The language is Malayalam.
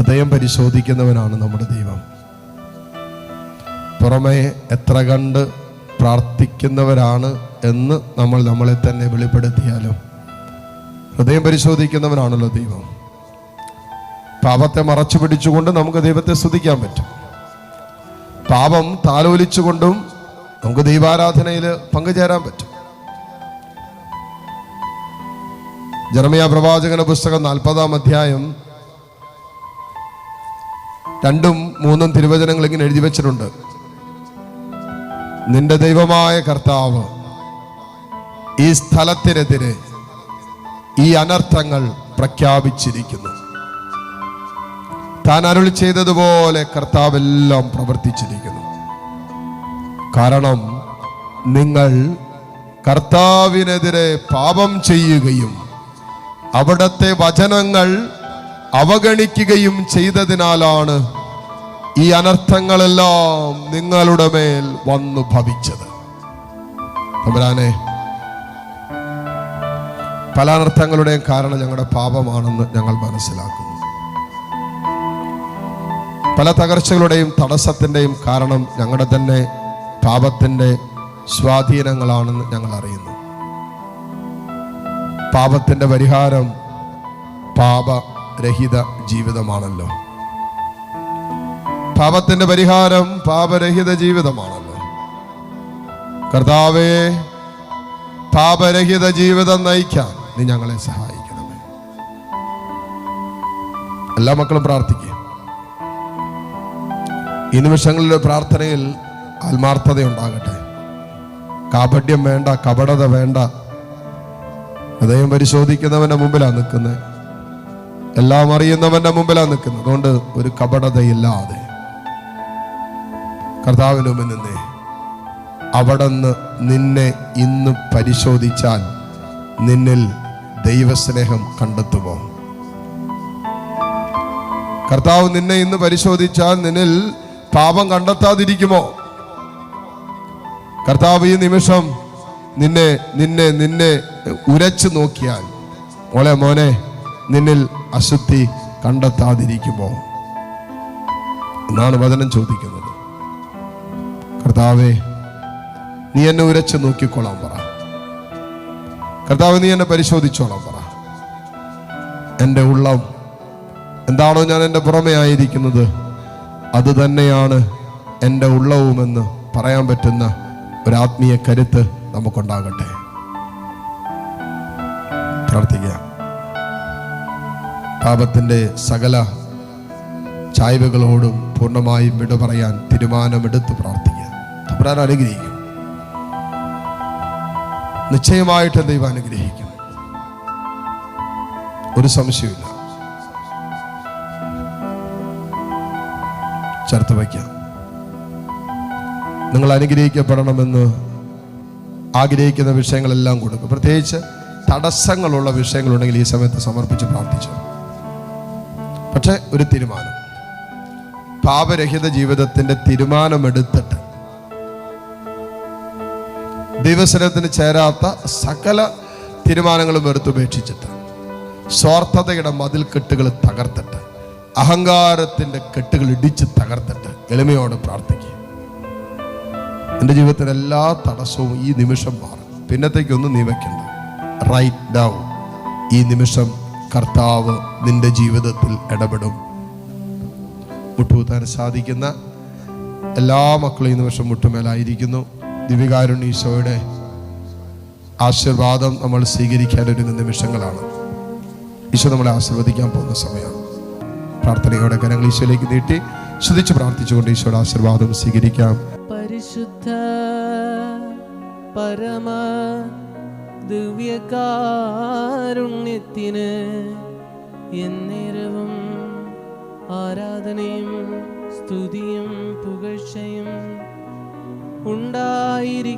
ഹൃദയം പരിശോധിക്കുന്നവനാണ് നമ്മുടെ ദൈവം. പുറമെ എത്ര കണ്ട് പ്രാർത്ഥിക്കുന്നവരാണ് എന്ന് നമ്മൾ നമ്മളെ തന്നെ വെളിപ്പെടുത്തിയാലും ഹൃദയം പരിശോധിക്കുന്നവനാണല്ലോ ദൈവം. പാപത്തെ മറച്ചു പിടിച്ചുകൊണ്ട് നമുക്ക് ദൈവത്തെ സ്തുതിക്കാൻ പറ്റും. പാപം താലോലിച്ചുകൊണ്ടും നമുക്ക് ദൈവാരാധനയിൽ പങ്കുചേരാൻ പറ്റും. ജർമിയ പ്രവാചകന പുസ്തകം നാൽപ്പതാം അധ്യായം രണ്ടും മൂന്നും തിരുവചനങ്ങൾ ഇങ്ങനെ എഴുതി വെച്ചിട്ടുണ്ട്. നിന്റെ ദൈവമായ കർത്താവ് ഈ സ്ഥലത്തിനെതിരെ ഈ അനർത്ഥങ്ങൾ പ്രഖ്യാപിച്ചിരിക്കുന്നു. താൻ അരുൾ ചെയ്തതുപോലെ കർത്താവ് എല്ലാം പ്രവർത്തിച്ചിരിക്കുന്നു. കാരണം നിങ്ങൾ കർത്താവിനെതിരെ പാപം ചെയ്യുകയും അവിടത്തെ വചനങ്ങൾ അവഗണിക്കുകയും ചെയ്തതിനാലാണ് ഈ അനർത്ഥങ്ങളെല്ലാം നിങ്ങളുടെ മേൽ വന്നു ഭവിച്ചത്. തമ്പുരാനെ പല അനർത്ഥങ്ങളുടെയും കാരണം ഞങ്ങളുടെ പാപമാണെന്ന് ഞങ്ങൾ മനസ്സിലാക്കുന്നു. പല തകർച്ചകളുടെയും തടസ്സത്തിന്റെയും കാരണം ഞങ്ങളുടെ തന്നെ പാപത്തിന്റെ സ്വാധീനങ്ങളാണെന്ന് ഞങ്ങൾ അറിയുന്നു. പാപത്തിന്റെ പരിഹാരം പാപരഹിത ജീവിതമാണല്ലോ. പാപത്തിന്റെ പരിഹാരം പാപരഹിത ജീവിതമാണല്ലോ. കർത്താവേ പാപരഹിത ജീവിതം നയിക്കാൻ നീ ഞങ്ങളെ സഹായിക്കണമേ. എല്ലാ മക്കളും പ്രാർത്ഥിക്കുക ഈ നിമിഷങ്ങളിലെ പ്രാർത്ഥനയിൽ ആത്മാർത്ഥത ഉണ്ടാകട്ടെ. കാപട്യം വേണ്ട കപടത വേണ്ട. ഹൃദയം പരിശോധിക്കുന്നവന്റെ മുമ്പിലാണ് നിൽക്കുന്നത് എല്ലാം അറിയുന്നവന്റെ മുമ്പിലാണ് നിൽക്കുന്നത് അതുകൊണ്ട് ഒരു കപടതയില്ലാതെ കർത്താവിന് മുമ്പിൽ അവിടുന്ന് നിന്നെ ഇന്ന് പരിശോധിച്ചാൽ നിന്നിൽ ദൈവസ്നേഹം കണ്ടെത്തുമോ? കർത്താവ് നിന്നെ ഇന്ന് പരിശോധിച്ചാൽ നിന്നിൽ പാപം കണ്ടെത്താതിരിക്കുമോ? കർത്താവ് ഈ നിമിഷം നിന്നെ നിന്നെ നിന്നെ ഉരച്ചു നോക്കിയാൽ മോളെ മോനെ നിന്നിൽ അശുദ്ധി കണ്ടെത്താതിരിക്കുമോ? എന്നാണ് വചനം ചോദിക്കുന്നത്. കർത്താവേ നീ എന്നെ ഉരച്ച് നോക്കിക്കോളാം പറ. കർത്താവ് നീ എന്നെ പരിശോധിച്ചോളാം പറ. എന്റെ ഉള്ളം എന്താണോ ഞാൻ എന്റെ പുറമേ ആയിരിക്കുന്നത് അത് തന്നെയാണ് എന്റെ ഉള്ളവുമെന്ന് പറയാൻ പറ്റുന്ന ഒരു ആത്മീയ കരുത്ത് നമുക്കുണ്ടാകട്ടെ. പ്രാർത്ഥിക്കാം. പാപത്തിന്റെ സകല ചായ്വകളോടും പൂർണമായും വിട പറയാൻ തീരുമാനമെടുത്ത് പ്രാർത്ഥിക്കുക തമ്പുരാൻ അനുഗ്രഹിക്കും. നിശ്ചയമായിട്ട് ദൈവം അനുഗ്രഹിക്കും. ഒരു സംശയമില്ല ചേർത്ത് വയ്ക്കാം. നിങ്ങൾ അനുഗ്രഹിക്കപ്പെടണമെന്ന് ആഗ്രഹിക്കുന്ന വിഷയങ്ങളെല്ലാം കൊടുക്കും. പ്രത്യേകിച്ച് തടസ്സങ്ങളുള്ള വിഷയങ്ങളുണ്ടെങ്കിൽ ഈ സമയത്ത് സമർപ്പിച്ച് പ്രാർത്ഥിച്ചു. പക്ഷെ ഒരു തീരുമാനം. പാപരഹിത ജീവിതത്തിന്റെ തീരുമാനമെടുത്തിട്ട് ദൈവസനത്തിന് ചേരാത്ത സകല തീരുമാനങ്ങളും എടുത്തുപേക്ഷിച്ചിട്ട് സ്വാർത്ഥതയുടെ മതിൽ കെട്ടുകൾ തകർത്തിട്ട് അഹങ്കാരത്തിന്റെ കെട്ടുകൾ ഇടിച്ച് തകർത്തിട്ട് എളിമയോടെ പ്രാർത്ഥിക്കുക. എന്റെ ജീവിതത്തിലെ എല്ലാ തടസ്സവും ഈ നിമിഷം മാറും. പിന്നത്തേക്കൊന്നും നീ വയ്ക്കണ്ട റൈറ്റ് ഡൗൺ ഈ നിമിഷം കർത്താവ് നിന്റെ ജീവിതത്തിൽ ഇടപെടും. മുട്ടുകുത്താൻ സാധിക്കുന്ന എല്ലാ മക്കളും ഈ നിമിഷം മുട്ടുമേലായിരിക്കുന്നു. ദിവികാരുണ്യ ഈശോയുടെ ആശീർവാദം നമ്മൾ സ്വീകരിക്കാൻ ഒരുങ്ങുന്ന നിമിഷങ്ങളാണ്. ഈശോ നമ്മളെ ആശീർവദിക്കാൻ പോകുന്ന സമയമാണ് പ്രാർത്ഥനയോടെ കരങ്ങൾ ഈശോയിലേക്ക് നീട്ടി ശ്രദ്ധിച്ച് പ്രാർത്ഥിച്ചുകൊണ്ട് ഈശോയുടെ ആശീർവാദം സ്വീകരിക്കാം. പരിശുദ്ധ പരമ ദിവ്യകാരുണ്യത്തിന് എന്നേരവും ആരാധനയും സ്തുതിയും പുകഴ്ചയും ഉണ്ടായിരിക്കട്ടെ.